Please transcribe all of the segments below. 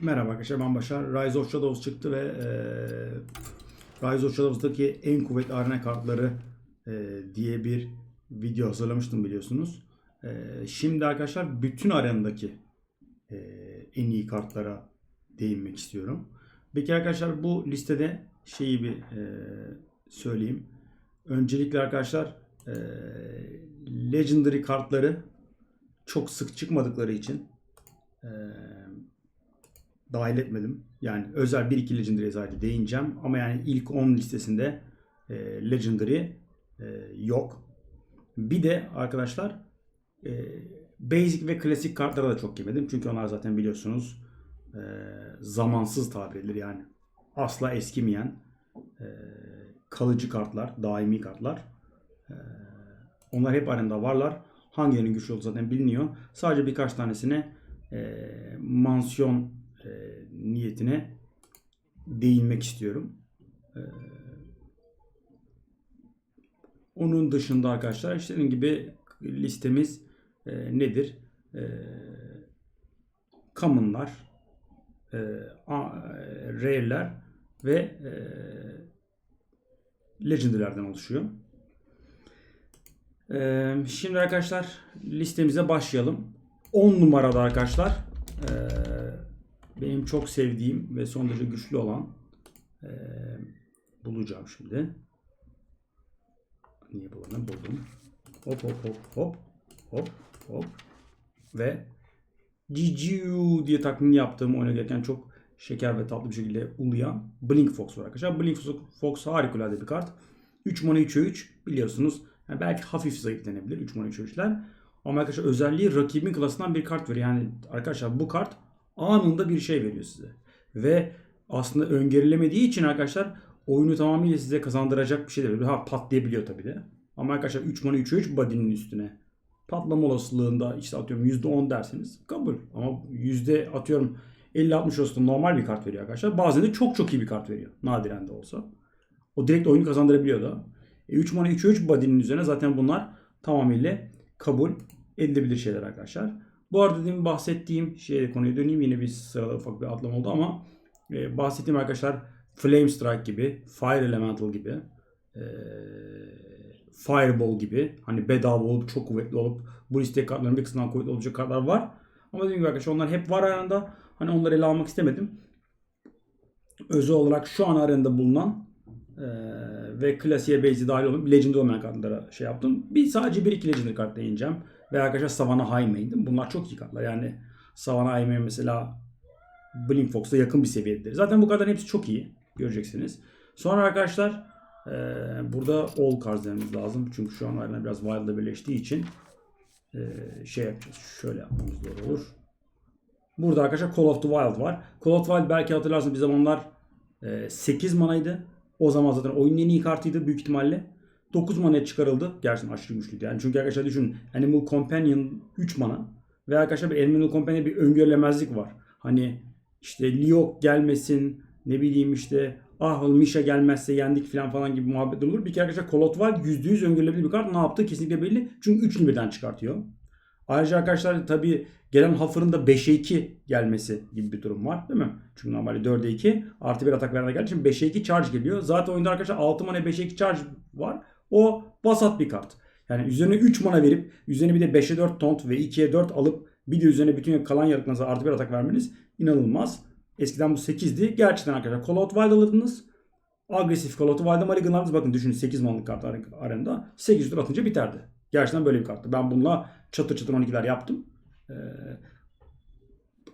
Merhaba arkadaşlar ben Başar. Rise of Shadows çıktı ve eee Rise of Shadows'daki en kuvvetli arena kartları eee, diye bir video hazırlamıştım biliyorsunuz. Eee, şimdi arkadaşlar bütün arenadaki eee, en iyi kartlara değinmek istiyorum. Peki arkadaşlar bu listede şeyi bir eee, söyleyeyim. Öncelikle arkadaşlar eee, Legendary kartları çok sık çıkmadıkları için eee dahil etmedim. Yani özel 1-2 Legendary'e sadece değineceğim. Ama yani ilk 10 listesinde e, Legendary e, yok. Bir de arkadaşlar e, Basic ve klasik kartlara da çok girmedim. Çünkü onlar zaten biliyorsunuz e, zamansız tabir edilir. Yani asla eskimeyen e, kalıcı kartlar, daimi kartlar. E, onlar hep arenada varlar. Hangilerinin güçlü olduğu zaten biliniyor. Sadece birkaç tanesine e, mansiyon niyetine değinmek istiyorum. E, onun dışında arkadaşlar işte dediğim gibi listemiz e, nedir? E, common'lar, e, rare'ler ve e, legendary'lerden oluşuyor. E, şimdi arkadaşlar listemize başlayalım. 10 numarada arkadaşlar e, benim çok sevdiğim ve son derece güçlü olan e, bulacağım şimdi. Niye bulamadım? Buldum. Hop hop hop hop hop hop ve Jijiu diye taklidini yaptığım oyuna gelirken çok şeker ve tatlı bir şekilde uluyan Blink Fox var arkadaşlar. Blink Fox harikulade bir kart. 3 mana 3'e 3 biliyorsunuz. Yani belki hafif zayıflanabilir 3 mana 3'e 3'ler. Ama arkadaşlar özelliği rakibin klasından bir kart veriyor. Yani arkadaşlar bu kart anında bir şey veriyor size. Ve aslında öngörülemediği için arkadaşlar oyunu tamamıyla size kazandıracak bir şey de veriyor. Ha patlayabiliyor tabii de. Ama arkadaşlar 3 mana 3'e 3 body'nin üstüne patlama olasılığında işte atıyorum %10 derseniz kabul. Ama yüzde atıyorum 50-60 olasılıklı normal bir kart veriyor arkadaşlar. Bazen de çok çok iyi bir kart veriyor. Nadiren de olsa. O direkt oyunu kazandırabiliyor da. E, 3 mana 3'e 3 body'nin üzerine zaten bunlar tamamıyla kabul edilebilir şeyler arkadaşlar. Bu arada demin bahsettiğim şeye konuya döneyim. Yine bir sırada ufak bir atlama oldu ama e, bahsettiğim arkadaşlar Flame Strike gibi, Fire Elemental gibi, e, Fireball gibi hani bedava olup çok kuvvetli olup bu listeye kartların bir kısmından kuvvetli olacak kartlar var. Ama dediğim gibi arkadaşlar onlar hep var arasında. Hani onları ele almak istemedim. Özel olarak şu an arasında bulunan e, ve klasiğe base'i dahil olan Legendary olmayan kartlara şey yaptım. Bir sadece bir iki Legendary kart değineceğim. Ve arkadaşlar Savannah Highmay'dim. Bunlar çok iyi kartlar. Yani Savannah Highmay mesela Blink Fox'a yakın bir seviyededir. Zaten bu kartların hepsi çok iyi. Göreceksiniz. Sonra arkadaşlar e, burada All cards lazım. Çünkü şu an arena biraz Wild'la birleştiği için e, şey yapacağız. Şöyle yapmamız doğru olur. Burada arkadaşlar Call of the Wild var. Call of the Wild belki hatırlarsınız bir zamanlar e, 8 manaydı. O zaman zaten oyunun en iyi kartıydı büyük ihtimalle. 9 manaya çıkarıldı. Gerçekten aşırı güçlüydü. Yani çünkü arkadaşlar düşünün Animal Companion 3 mana ve arkadaşlar bir Animal Companion bir öngörülemezlik var. Hani işte Liok gelmesin ne bileyim işte ah Misha gelmezse yendik falan falan gibi muhabbetler olur. Bir kere arkadaşlar Wild %100 öngörülebilir bir kart. Ne yaptı kesinlikle belli. Çünkü 3'ünü birden çıkartıyor. Ayrıca arkadaşlar tabi gelen Huffer'ın da 5'e 2 gelmesi gibi bir durum var değil mi? Çünkü normalde 4'e 2 artı bir atak verene geldiği için 5'e 2 charge geliyor. Zaten oyunda arkadaşlar 6 mana 5'e 2 charge var. O basat bir kart. Yani üzerine 3 mana verip üzerine bir de 5'e 4 taunt ve 2'ye 4 alıp bir de üzerine bütün kalan yaratıklarınıza artı bir atak vermeniz inanılmaz. Eskiden bu 8'di. Gerçekten arkadaşlar Call of Wild alırdınız. Agresif Call of Wild'a Malignard'ınız bakın düşünün 8 manlık kart arenada 8 tur atınca biterdi. Gerçekten böyle bir karttı. Ben bununla çatır çatır 12'ler yaptım. Ee,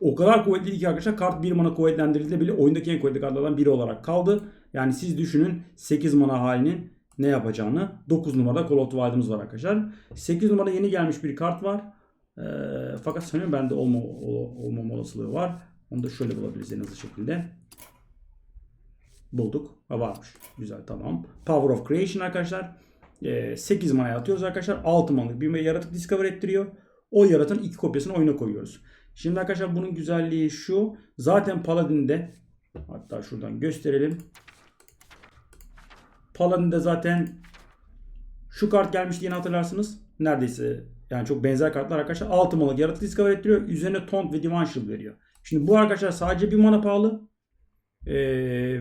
o kadar kuvvetliydi ki arkadaşlar kart 1 mana kuvvetlendirildi bile oyundaki en kuvvetli kartlardan biri olarak kaldı. Yani siz düşünün 8 mana halinin ne yapacağını. 9 numarada Call of the Wild'ımız var arkadaşlar. 8 numarada yeni gelmiş bir kart var. Ee, fakat sanıyorum bende olma, ol, olmama olasılığı var. Onu da şöyle bulabiliriz en hızlı şekilde. Bulduk. Ha varmış. Güzel tamam. Power of Creation arkadaşlar. Ee, 8 manaya atıyoruz arkadaşlar. 6 manalık bir yaratık discover ettiriyor. O yaratığın iki kopyasını oyuna koyuyoruz. Şimdi arkadaşlar bunun güzelliği şu. Zaten Paladin'de hatta şuradan gösterelim. Paladin'de zaten şu kart gelmiş diye hatırlarsınız. Neredeyse yani çok benzer kartlar arkadaşlar. 6 malık yaratık discover ettiriyor. Üzerine taunt ve divine shield veriyor. Şimdi bu arkadaşlar sadece bir mana pahalı. Ee,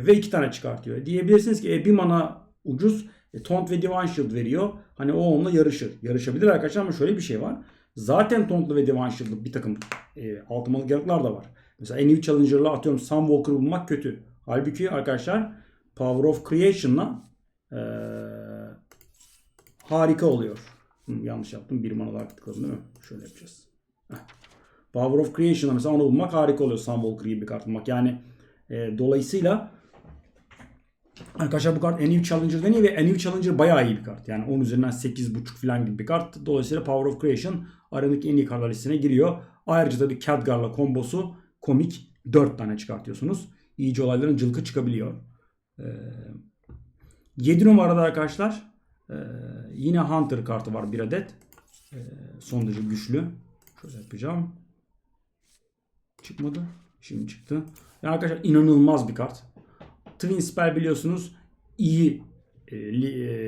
ve iki tane çıkartıyor. Diyebilirsiniz ki e, bir mana ucuz. E, Taunt ve Divine Shield veriyor. Hani o onunla yarışır. Yarışabilir arkadaşlar ama şöyle bir şey var. Zaten Taunt'lu ve Divine Shield'lı bir takım e, altı yaratıklar da var. Mesela en iyi Challenger'la atıyorum Sunwalker bulmak kötü. Halbuki arkadaşlar Power of Creation'la e, harika oluyor. Hı, yanlış yaptım. Bir mana daha tıkladım değil mi? Şöyle yapacağız. Heh. Power of Creation'la mesela onu bulmak harika oluyor. Sunwalker gibi bir kart bulmak. Yani e, dolayısıyla Arkadaşlar bu kart NU Challenger deniyor ve NU Challenger bayağı iyi bir kart. Yani 10 üzerinden 8.5 falan gibi bir kart. Dolayısıyla Power of Creation aradaki en iyi kartlar listesine giriyor. Ayrıca tabii Khadgar'la kombosu komik 4 tane çıkartıyorsunuz. İyice olayların cılkı çıkabiliyor. Ee, 7 numarada arkadaşlar e, yine Hunter kartı var bir adet. E, son derece güçlü. Şöyle yapacağım. Çıkmadı. Şimdi çıktı. Yani arkadaşlar inanılmaz bir kart. Twin Spell biliyorsunuz iyi e, e,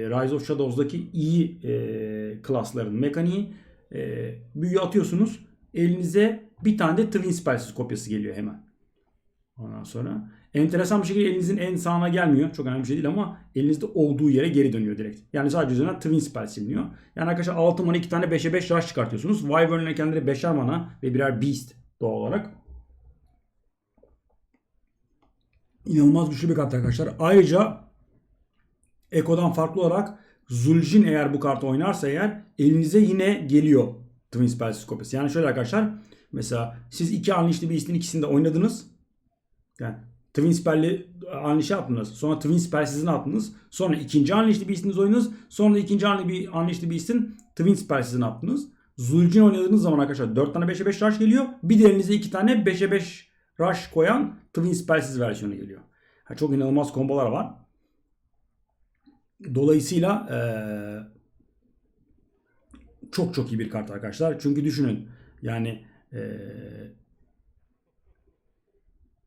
Rise of Shadows'daki iyi e, klasların mekaniği e, büyü atıyorsunuz. Elinize bir tane de Twin Spell'siz kopyası geliyor hemen. Ondan sonra enteresan bir şekilde elinizin en sağına gelmiyor. Çok önemli bir şey değil ama elinizde olduğu yere geri dönüyor direkt. Yani sadece üzerine Twin Spell siliniyor. Yani arkadaşlar 6 mana 2 tane 5'e 5 rush çıkartıyorsunuz. Wyvern'le kendileri 5'er mana ve birer Beast doğal olarak. İnanılmaz güçlü bir kart arkadaşlar. Ayrıca Eko'dan farklı olarak Zul'jin eğer bu kartı oynarsa eğer elinize yine geliyor Twin Spell kopyası. Yani şöyle arkadaşlar mesela siz iki Unleashed'li Beast'in ikisini de oynadınız. Yani Twin Spell'li Unleash'i attınız. Sonra Twin Spell'sizini attınız. Sonra ikinci Unleashed'li Beast'inizi oynadınız. Sonra ikinci Unleashed'li Beast'in Twin Spell'sizini attınız. Zul'jin oynadığınız zaman arkadaşlar 4 tane 5'e 5 rush geliyor. Bir de elinize 2 tane 5'e 5 rush koyan Twin Spell'siz versiyonu geliyor. Ha, çok inanılmaz kombolar var. Dolayısıyla eee, çok çok iyi bir kart arkadaşlar. Çünkü düşünün yani eee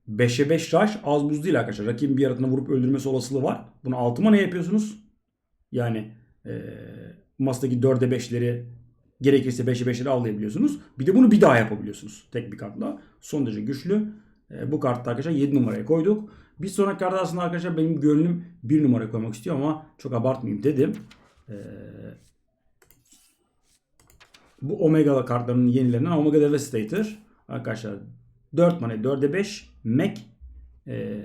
5'e 5 rush az buz değil arkadaşlar. Rakibin bir yaratığını vurup öldürmesi olasılığı var. Bunu 6 mana yapıyorsunuz. Yani eee masadaki 4'e 5'leri gerekirse 5'e 5'leri avlayabiliyorsunuz. Bir de bunu bir daha yapabiliyorsunuz tek bir kartla. Son derece güçlü. E, bu kartta arkadaşlar 7 numaraya koyduk. Bir sonraki kartta aslında arkadaşlar benim gönlüm 1 numaraya koymak istiyor ama çok abartmayayım dedim. E, bu Omega kartlarının yenilerinden Omega Devastator. Arkadaşlar 4 mana 4'e 5 Mac e,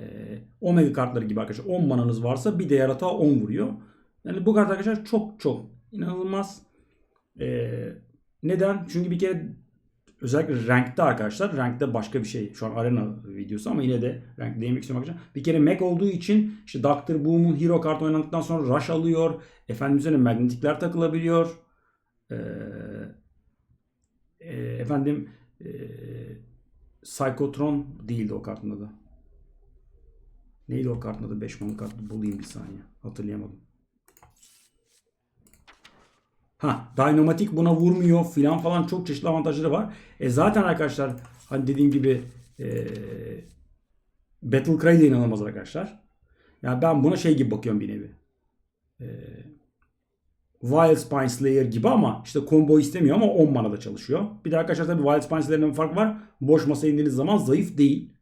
Omega kartları gibi arkadaşlar 10 mananız varsa bir de yaratığa 10 vuruyor. Yani bu kart arkadaşlar çok çok inanılmaz. E, neden? Çünkü bir kere özellikle rankte arkadaşlar rankte başka bir şey. Şu an arena videosu ama yine de rank değinmek istiyorum arkadaşlar. Bir kere Mac olduğu için işte Dr. Boom'un hero kartı oynandıktan sonra rush alıyor. Efendim üzerine magnetikler takılabiliyor. Ee, e, efendim e, Psychotron değildi o kartın adı. Neydi o kartın adı? 5 mana kartı bulayım bir saniye. Hatırlayamadım. Ha, Dynamatik buna vurmuyor filan falan çok çeşitli avantajları var. E zaten arkadaşlar hani dediğim gibi e, Battle Cry de inanılmaz arkadaşlar. Yani ben buna şey gibi bakıyorum bir nevi. E, Wild Spine Slayer gibi ama işte combo istemiyor ama 10 manada çalışıyor. Bir de arkadaşlar tabii Wild Spine Slayer'ın bir fark var. Boş masa indiğiniz zaman zayıf değil.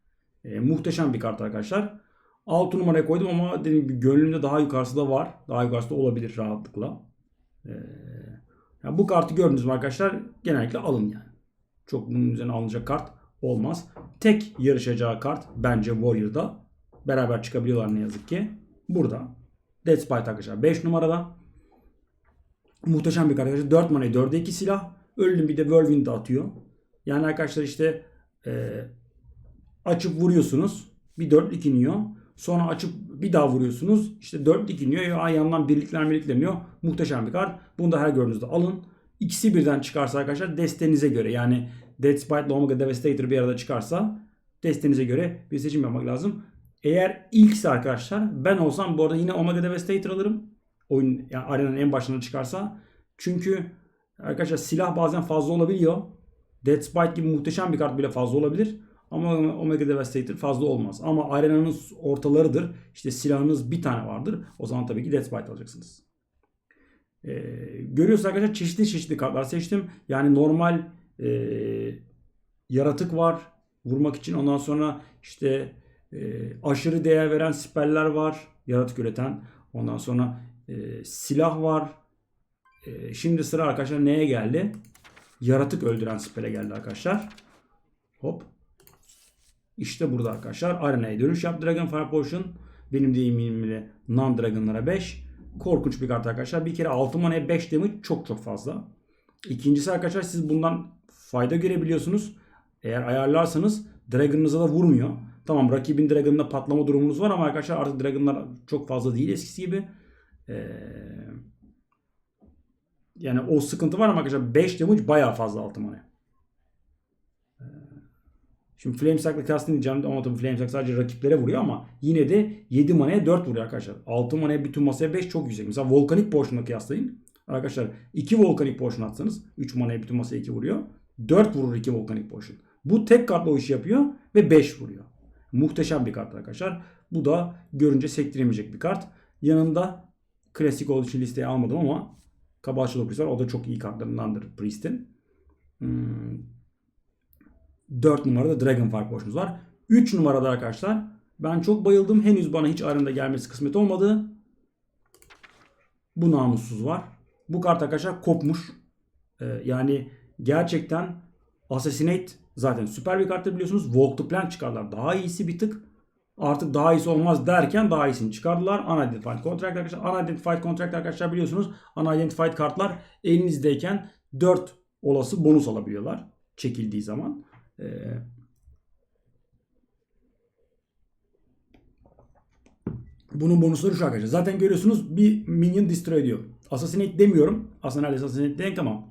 E, muhteşem bir kart arkadaşlar. 6 numaraya koydum ama dediğim gibi gönlümde daha yukarısı da var. Daha yukarısı da olabilir rahatlıkla. Ee, yani bu kartı gördünüz mü arkadaşlar? Genellikle alın yani. Çok bunun üzerine alınacak kart olmaz. Tek yarışacağı kart bence Warrior'da. Beraber çıkabiliyorlar ne yazık ki. Burada. Dead Spite arkadaşlar 5 numarada. Muhteşem bir kart arkadaşlar. 4 manaya 4'e 2 silah. Öldüm bir de Whirlwind de atıyor. Yani arkadaşlar işte e, açıp vuruyorsunuz. Bir 4 iniyor. Sonra açıp bir daha vuruyorsunuz. İşte 4 iniyor. Ya yandan birlikler iniyor. Muhteşem bir kart. Bunu da her gördüğünüzde alın. İkisi birden çıkarsa arkadaşlar destenize göre yani Dead Spite ile Omega Devastator bir arada çıkarsa destenize göre bir seçim yapmak lazım. Eğer ilkse arkadaşlar ben olsam bu arada yine Omega Devastator alırım. Oyun yani arenanın en başına çıkarsa. Çünkü arkadaşlar silah bazen fazla olabiliyor. Dead Spite gibi muhteşem bir kart bile fazla olabilir. Ama Omega Devastator fazla olmaz. Ama arenanın ortalarıdır. İşte silahınız bir tane vardır. O zaman tabii ki Death Spite alacaksınız. Ee, görüyorsunuz arkadaşlar çeşitli çeşitli kartlar seçtim. Yani normal e, yaratık var. vurmak için. Ondan sonra işte e, aşırı değer veren siperler var. Yaratık üreten. Ondan sonra e, silah var. E, şimdi sıra arkadaşlar neye geldi? Yaratık öldüren sipere geldi arkadaşlar. Hop. İşte burada arkadaşlar. Arena'ya dönüş yap Dragonfire Potion. Benim deyimimle non-dragonlara 5. Korkunç bir kart arkadaşlar. Bir kere 6 manaya 5 damage çok çok fazla. İkincisi arkadaşlar siz bundan fayda görebiliyorsunuz. Eğer ayarlarsanız Dragon'ınıza da vurmuyor. Tamam rakibin Dragon'da patlama durumunuz var ama arkadaşlar artık Dragon'lar çok fazla değil eskisi gibi. Ee, yani o sıkıntı var ama arkadaşlar 5 damage bayağı fazla 6 manaya. Şimdi Flamesack'la kastını ama tabii Flamesack sadece rakiplere vuruyor ama yine de 7 manaya 4 vuruyor arkadaşlar. 6 manaya bütün masaya 5 çok yüksek. Mesela Volcanic Potion'la kıyaslayın. Arkadaşlar 2 Volcanic Potion atsanız 3 manaya bütün masaya 2 vuruyor. 4 vurur 2 Volcanic Potion. Bu tek kartla o işi yapıyor ve 5 vuruyor. Muhteşem bir kart arkadaşlar. Bu da görünce sektiremeyecek bir kart. Yanında klasik olduğu için listeye almadım ama Kabalçalı Priest var. O da çok iyi kartlarındandır Priest'in. Hmm, 4 numarada Dragonfire Potion'umuz var. 3 numarada arkadaşlar ben çok bayıldım. Henüz bana hiç arında gelmesi kısmet olmadı. Bu namussuz var. Bu kart arkadaşlar kopmuş. Ee, yani gerçekten Assassinate zaten süper bir karttır biliyorsunuz. Walk the Plank çıkardılar. Daha iyisi bir tık. Artık daha iyisi olmaz derken daha iyisini çıkardılar. Unidentified Contract arkadaşlar. Unidentified Contract arkadaşlar biliyorsunuz. Unidentified kartlar elinizdeyken 4 olası bonus alabiliyorlar. Çekildiği zaman. Ee, bunun bonusları şu arkadaşlar. Zaten görüyorsunuz bir minion destroy ediyor. Assassinate demiyorum. Aslında neredeyse Assassinate denk ama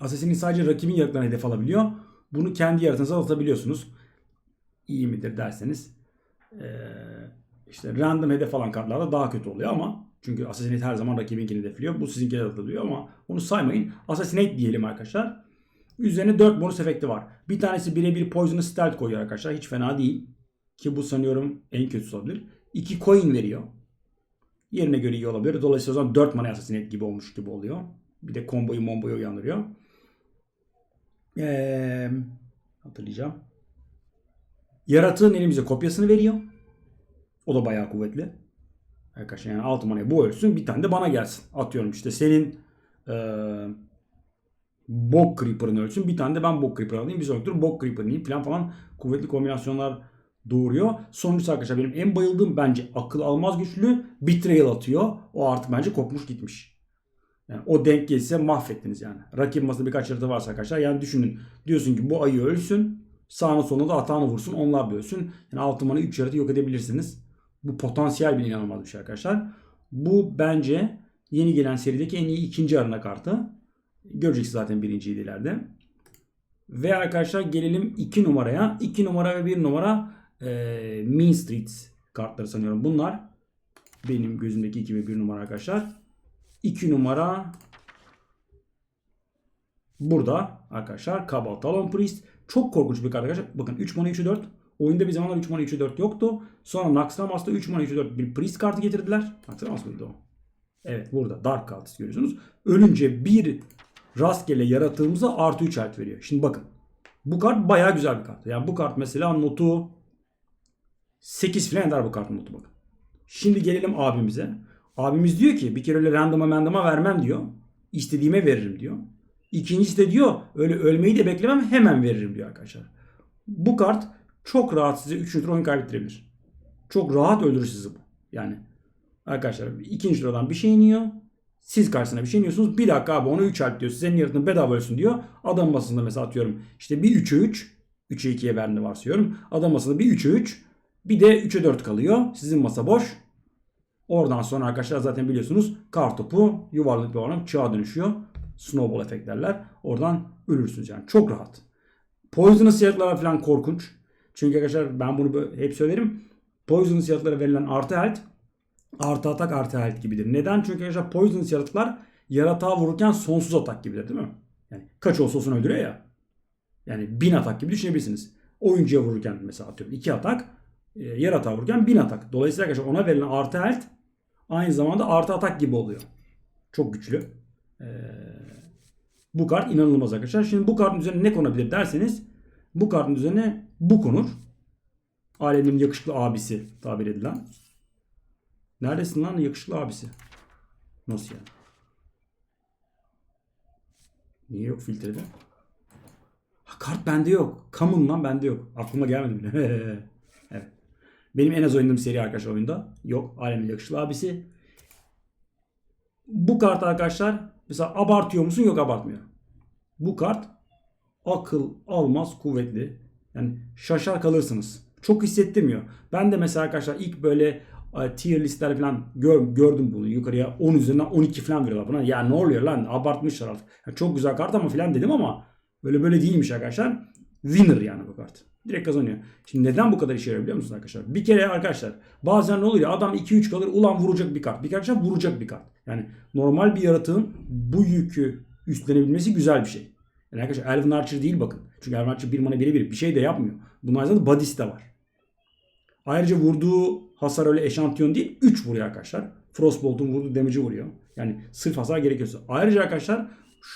Assassin'in sadece rakibin yaratıklarına hedef alabiliyor. Bunu kendi yaratığınıza atabiliyorsunuz. İyi midir derseniz ee, işte random hedef alan kartlarda daha kötü oluyor ama çünkü Assassinate her zaman rakibinkini hedefliyor. Bu sizinkine de atılıyor ama onu saymayın. Assassinate diyelim arkadaşlar. Üzerine 4 bonus efekti var. Bir tanesi birebir Poisonous Stealth koyuyor arkadaşlar. Hiç fena değil. Ki bu sanıyorum en kötüsü olabilir. 2 coin veriyor. Yerine göre iyi olabilir. Dolayısıyla o zaman 4 mana Assassinate gibi olmuş gibi oluyor. Bir de komboyu momboyu uyandırıyor. Ee, hatırlayacağım. Yaratığın elimize kopyasını veriyor. O da bayağı kuvvetli. Arkadaşlar yani 6 manaya bu ölsün bir tane de bana gelsin. Atıyorum işte senin ee, Bog Creeper'ın ölsün. Bir tane de ben Bog Creeper alayım. Bir sonraki tur Bog Creeper'ın yiyeyim falan falan. Kuvvetli kombinasyonlar doğuruyor. Sonuncusu arkadaşlar benim en bayıldığım bence akıl almaz güçlü Betrayal atıyor. O artık bence kopmuş gitmiş. Yani o denk gelirse mahvettiniz yani. Rakip masada birkaç yaratığı varsa arkadaşlar. Yani düşünün. Diyorsun ki bu ayı ölsün. Sağına soluna da atağını vursun. Onlar da ölsün. Yani altı mana 3 yaratığı yok edebilirsiniz. Bu potansiyel bir inanılmaz bir şey arkadaşlar. Bu bence yeni gelen serideki en iyi ikinci arena kartı. Göreceksiniz zaten birinciyi ileride. Ve arkadaşlar gelelim 2 numaraya. 2 numara ve 1 numara e, Mean Streets kartları sanıyorum. Bunlar benim gözümdeki 2 ve 1 numara arkadaşlar. 2 numara burada arkadaşlar Cabal Talon Priest. Çok korkunç bir kart arkadaşlar. Bakın 3 mana 3'ü 4. Oyunda bir zamanlar 3 mana 3'ü 4 yoktu. Sonra Naxxramas'ta 3 mana 3'ü 4 bir Priest kartı getirdiler. Naxxramas mıydı o? Evet burada Dark Cultist görüyorsunuz. Ölünce bir rastgele yaratığımıza artı 3 alt veriyor. Şimdi bakın. Bu kart baya güzel bir kart. Yani bu kart mesela notu 8 falan eder bu kartın notu bakın. Şimdi gelelim abimize. Abimiz diyor ki bir kere öyle randoma mandoma vermem diyor. İstediğime veririm diyor. İkincisi de diyor öyle ölmeyi de beklemem hemen veririm diyor arkadaşlar. Bu kart çok rahat size 3. tur oyun kaybettirebilir. Çok rahat öldürür sizi bu. Yani arkadaşlar ikinci turdan bir şey iniyor. Siz karşısına bir şey iniyorsunuz. Bir dakika abi onu 3 alp diyor. Senin yaratığın bedava ölsün diyor. Adam basında mesela atıyorum. işte bir 3'e 3. 3'e 2'ye verdiğini varsayıyorum. Adam basında bir 3'e 3. Bir de 3'e 4 kalıyor. Sizin masa boş. Oradan sonra arkadaşlar zaten biliyorsunuz kar topu yuvarlak bir oran çığa dönüşüyor. Snowball efekt derler. Oradan ölürsünüz yani. Çok rahat. Poisonous yaratıklar falan korkunç. Çünkü arkadaşlar ben bunu hep söylerim. Poisonous yaratıklara verilen artı health artı atak artı health gibidir. Neden? Çünkü arkadaşlar poisonous yaratıklar yaratığa vururken sonsuz atak gibidir değil mi? Yani kaç olsa olsun öldürüyor ya. Yani bin atak gibi düşünebilirsiniz. Oyuncuya vururken mesela atıyorum iki atak. E, yaratığa vururken bin atak. Dolayısıyla arkadaşlar ona verilen artı health aynı zamanda artı atak gibi oluyor. Çok güçlü. Ee, bu kart inanılmaz arkadaşlar. Şimdi bu kartın üzerine ne konabilir derseniz bu kartın üzerine bu konur. Alemin yakışıklı abisi tabir edilen. Neredesin lan yakışıklı abisi? Nasıl yani? Niye yok filtrede? Ha, kart bende yok. Common lan bende yok. Aklıma gelmedi bile. evet. Benim en az oynadığım seri arkadaşlar oyunda. Yok. Alemin yakışıklı abisi. Bu kart arkadaşlar mesela abartıyor musun? Yok abartmıyor. Bu kart akıl almaz kuvvetli. Yani şaşar kalırsınız. Çok hissettirmiyor. Ben de mesela arkadaşlar ilk böyle tier listler falan gör, gördüm bunu. Yukarıya 10 üzerinden 12 falan veriyorlar buna. Ya ne oluyor lan abartmışlar artık. Ya çok güzel kart ama falan dedim ama böyle böyle değilmiş arkadaşlar. Winner yani bu kart. Direkt kazanıyor. Şimdi neden bu kadar işe yarıyor biliyor musunuz arkadaşlar? Bir kere arkadaşlar bazen ne oluyor? Adam 2-3 kalır ulan vuracak bir kart. Bir kere vuracak bir kart. Yani normal bir yaratığın bu yükü üstlenebilmesi güzel bir şey. Yani arkadaşlar Elven Archer değil bakın. Çünkü Elven Archer bir mana birebir bir şey de yapmıyor. Bunun aynı zamanda body'si de var. Ayrıca vurduğu hasar öyle eşantiyon değil. 3 vuruyor arkadaşlar. Frostbolt'un vurduğu damage'i vuruyor. Yani sırf hasar gerekiyorsa. Ayrıca arkadaşlar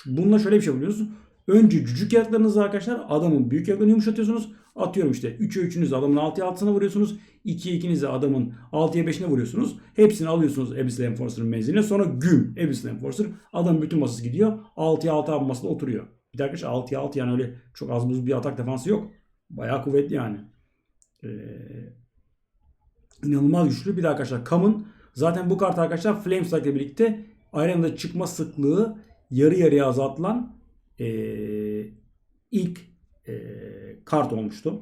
bununla şöyle bir şey yapıyorsunuz. Önce cücük yaratıklarınızı arkadaşlar adamın büyük yaratıklarını yumuşatıyorsunuz. Atıyorum işte 3'e 3'ünüzü adamın 6'ya 6'sına vuruyorsunuz. 2'ye 2'nizi adamın 6'ya 5'ine vuruyorsunuz. Hepsini alıyorsunuz Abyssal Enforcer'ın menziline. Sonra güm Abyssal Enforcer. Adamın bütün masası gidiyor. 6'ya 6 abi oturuyor. Bir de arkadaşlar 6'ya 6 yani öyle çok az buz bir atak defansı yok. Bayağı kuvvetli yani. Ee, inanılmaz güçlü. Bir de arkadaşlar Kam'ın zaten bu kart arkadaşlar Flame Strike ile birlikte arenada çıkma sıklığı yarı yarıya azaltılan ee, ilk ee, kart olmuştu.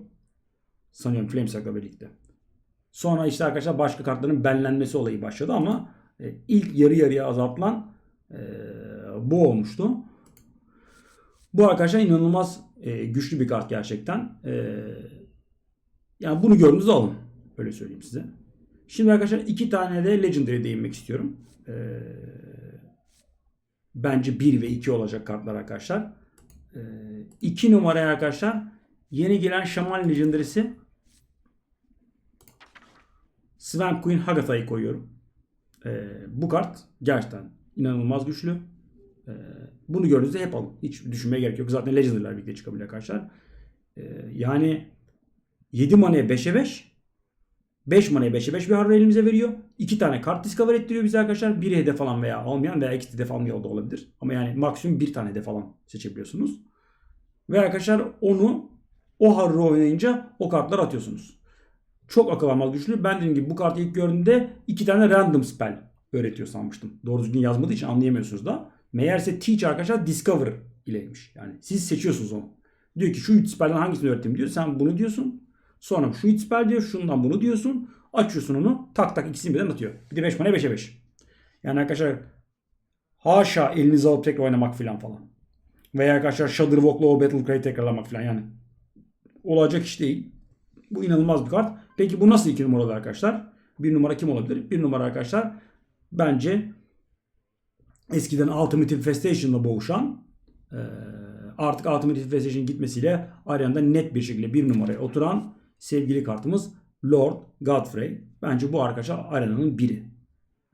Sanıyorum Flame Strike ile birlikte. Sonra işte arkadaşlar başka kartların benlenmesi olayı başladı ama e, ilk yarı yarıya azaltılan e, bu olmuştu. Bu arkadaşlar inanılmaz e, güçlü bir kart gerçekten. E, yani bunu gördüğünüzde alın. Öyle söyleyeyim size. Şimdi arkadaşlar iki tane de Legendary değinmek istiyorum. E, bence 1 ve 2 olacak kartlar arkadaşlar. 2 numaraya arkadaşlar yeni gelen Shaman Legendary'si Sven Queen Hagatha'yı koyuyorum. Ee, bu kart gerçekten inanılmaz güçlü. Ee, bunu gördüğünüzde hep alın. Hiç düşünmeye gerek yok. Zaten Legendary'ler birlikte çıkabilir arkadaşlar. Ee, yani 7 manaya 5'e 5 5 manaya 5'e 5 bir harbi elimize veriyor. 2 tane kart discover ettiriyor bize arkadaşlar. Biri hedef falan veya almayan veya ikisi hedef almayan da olabilir. Ama yani maksimum bir tane hedef falan seçebiliyorsunuz. Ve arkadaşlar onu o harrı oynayınca o kartları atıyorsunuz. Çok akıl almaz güçlü. Ben dediğim gibi bu kartı ilk gördüğümde iki tane random spell öğretiyor sanmıştım. Doğru düzgün yazmadığı için anlayamıyorsunuz da. Meğerse teach arkadaşlar discover ileymiş. Yani siz seçiyorsunuz onu. Diyor ki şu 3 spellden hangisini öğrettim diyor. Sen bunu diyorsun. Sonra şu 3 spell diyor. Şundan bunu diyorsun. Açıyorsun onu. Tak tak ikisini birden atıyor. Bir de 5 mana 5'e 5. Yani arkadaşlar haşa elinize alıp tekrar oynamak falan falan. Veya arkadaşlar Shudderwock'la o Battle Cry'ı tekrarlamak falan yani. Olacak iş değil. Bu inanılmaz bir kart. Peki bu nasıl iki numaralı arkadaşlar? Bir numara kim olabilir? Bir numara arkadaşlar bence eskiden Ultimate Infestation'la boğuşan artık Ultimate Infestation gitmesiyle arenada net bir şekilde bir numaraya oturan sevgili kartımız Lord Godfrey. Bence bu arkadaşlar arenanın biri.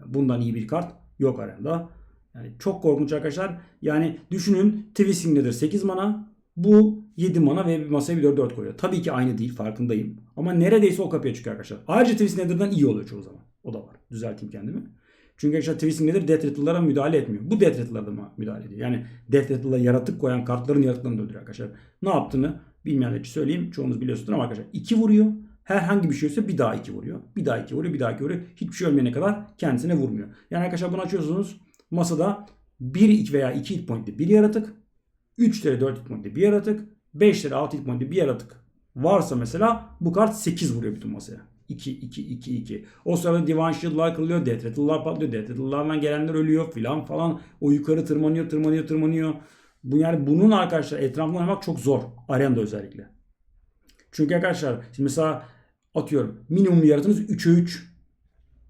Bundan iyi bir kart yok arenada. Yani çok korkunç arkadaşlar. Yani düşünün Twisting nedir 8 mana. Bu 7 mana ve bir masaya bir 4-4 koyuyor. Tabii ki aynı değil farkındayım. Ama neredeyse o kapıya çıkıyor arkadaşlar. Ayrıca Twisting Nether'dan iyi oluyor çoğu zaman. O da var. Düzelteyim kendimi. Çünkü arkadaşlar Twisting Nether Death Rattle'lara müdahale etmiyor. Bu Death Rattle'lara da müdahale ediyor. Yani Death Rattle'la yaratık koyan kartların yaratıklarını da öldürüyor arkadaşlar. Ne yaptığını bilmeyenler için söyleyeyim. Çoğunuz biliyorsunuz ama arkadaşlar 2 vuruyor. Herhangi bir şey olsa bir daha 2 vuruyor. Bir daha 2 vuruyor. Bir daha 2 vuruyor. Hiçbir şey ölmeyene kadar kendisine vurmuyor. Yani arkadaşlar bunu açıyorsunuz. Masada 1 veya 2 hit point'li bir yaratık. 3 lira 4 hit point'li bir yaratık. 5 lira 6 hit point'li bir yaratık varsa mesela bu kart 8 vuruyor bütün masaya. 2 2 2 2. O sırada Divine Shield'lar kırılıyor, Death Rattle'lar patlıyor, Death Rattle'lardan gelenler ölüyor filan falan. O yukarı tırmanıyor, tırmanıyor, tırmanıyor. Bu yani bunun arkadaşlar etrafında oynamak çok zor. Arenada özellikle. Çünkü arkadaşlar şimdi mesela atıyorum minimum yaratınız 3'e 3.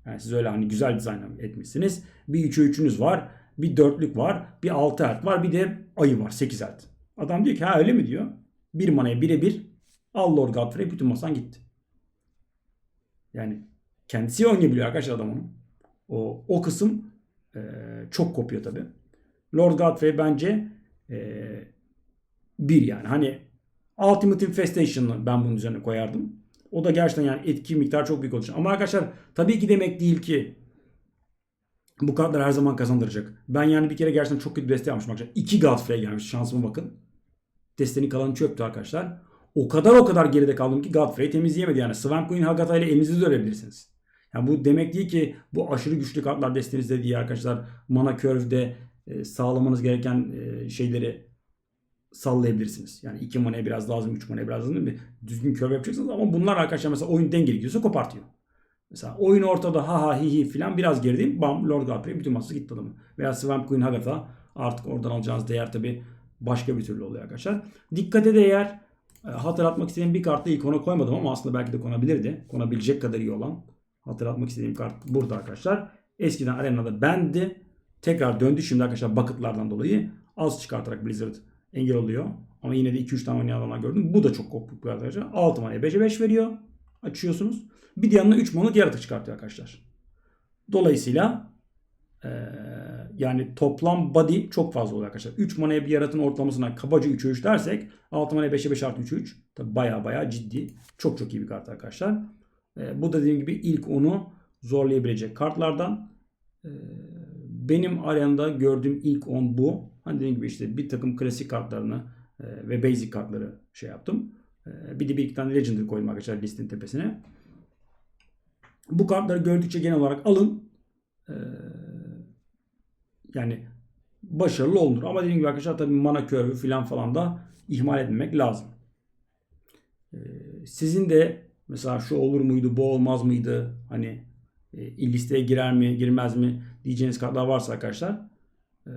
Yani siz öyle hani güzel dizayn etmişsiniz. Bir 3'e 3'ünüz var. Bir dörtlük var. Bir 6 ert var. Bir de ayı var. 8 ert. Adam diyor ki ha öyle mi diyor. Bir manaya 1'e 1. Al Lord Godfrey bütün masan gitti. Yani kendisi oynayabiliyor arkadaşlar adam onu. O, o kısım e, çok kopuyor tabi. Lord Godfrey bence e, bir yani. Hani Ultimate Infestation'ı ben bunun üzerine koyardım. O da gerçekten yani etki miktarı çok büyük olacak. Ama arkadaşlar tabii ki demek değil ki bu kartlar her zaman kazandıracak. Ben yani bir kere gerçekten çok kötü deste yapmışım arkadaşlar. 2 Godfrey gelmiş şansıma bakın. Destenin kalanı çöktü arkadaşlar. O kadar o kadar geride kaldım ki Godfrey temizleyemedi yani. Swamp Queen Hagata ile elinizi de ölebilirsiniz. Yani bu demek değil ki bu aşırı güçlü kartlar destenizde diye arkadaşlar mana curve'de sağlamanız gereken e, şeyleri sallayabilirsiniz. Yani 2 manaya biraz lazım, 3 manaya biraz lazım değil mi? Düzgün curve yapacaksınız ama bunlar arkadaşlar mesela oyun dengeli gidiyorsa kopartıyor. Mesela oyun ortada ha ha hi hi filan biraz gerideyim. Bam Lord Godfrey bütün masası gitti adamı. Veya Swamp Queen Hagatha artık oradan alacağınız değer tabi başka bir türlü oluyor arkadaşlar. Dikkate değer e, hatırlatmak istediğim bir kartı ilk koymadım ama aslında belki de konabilirdi. Konabilecek kadar iyi olan hatırlatmak istediğim kart burada arkadaşlar. Eskiden arenada bendi. Tekrar döndü şimdi arkadaşlar bucketlardan dolayı az çıkartarak Blizzard engel oluyor. Ama yine de 2-3 tane oynayan adamlar gördüm. Bu da çok kopuk bir arkadaşlar. 6 manaya 5'e 5 veriyor. Açıyorsunuz. Bir de yanına 3 monolith yaratık çıkartıyor arkadaşlar. Dolayısıyla eee, yani toplam body çok fazla oluyor arkadaşlar. 3 manaya bir yaratığın ortalamasına kabaca 3'e 3 dersek 6 manaya 5'e 5 artı 3'e 3. Tabi baya baya ciddi. Çok çok iyi bir kart arkadaşlar. Eee, bu da dediğim gibi ilk onu zorlayabilecek kartlardan. Eee, benim arenada gördüğüm ilk 10 bu. Hani dediğim gibi işte bir takım klasik kartlarını e, ve basic kartları şey yaptım. E, bir de bir iki tane legendary koydum arkadaşlar listin tepesine. Bu kartları gördükçe genel olarak alın. E, yani başarılı olunur. Ama dediğim gibi arkadaşlar tabii mana curve'ü falan falan da ihmal etmemek lazım. Sizin de mesela şu olur muydu, bu olmaz mıydı? Hani listeye girer mi, girmez mi diyeceğiniz kartlar varsa arkadaşlar e,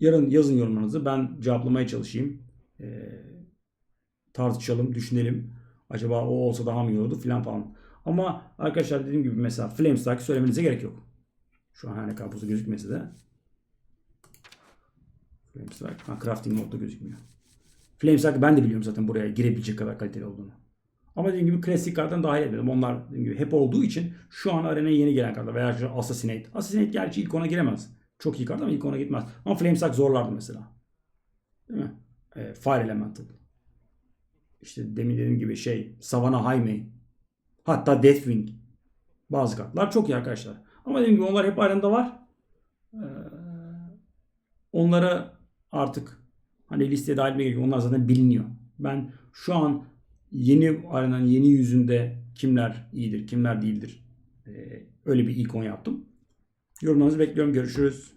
yarın yazın yorumlarınızı. Ben cevaplamaya çalışayım. E, tartışalım, düşünelim. Acaba o olsa daha mı iyi olurdu filan falan. Ama arkadaşlar dediğim gibi mesela Flamestark'ı söylemenize gerek yok. Şu an kadar burada gözükmese de. Flamestark. Ha, crafting modda gözükmüyor. Flamestark'ı ben de biliyorum zaten buraya girebilecek kadar kaliteli olduğunu. Ama dediğim gibi klasik karttan dahil etmedim. Onlar dediğim gibi hep olduğu için şu an arenaya yeni gelen kartlar veya Assassinate. Assassinate gerçi ilk ona giremez. Çok iyi kart ama ilk ona gitmez. Ama Flamestark zorlardı mesela. Değil mi? E, Fire Elemental. İşte demin dediğim gibi şey Savannah Highway. Hatta Deathwing. Bazı kartlar çok iyi arkadaşlar. Ama dediğim gibi onlar hep arenada var. Ee, onlara artık hani listeye dahil yok. Onlar zaten biliniyor. Ben şu an yeni arenanın yeni yüzünde kimler iyidir, kimler değildir. Ee, öyle bir ikon yaptım. Yorumlarınızı bekliyorum. Görüşürüz.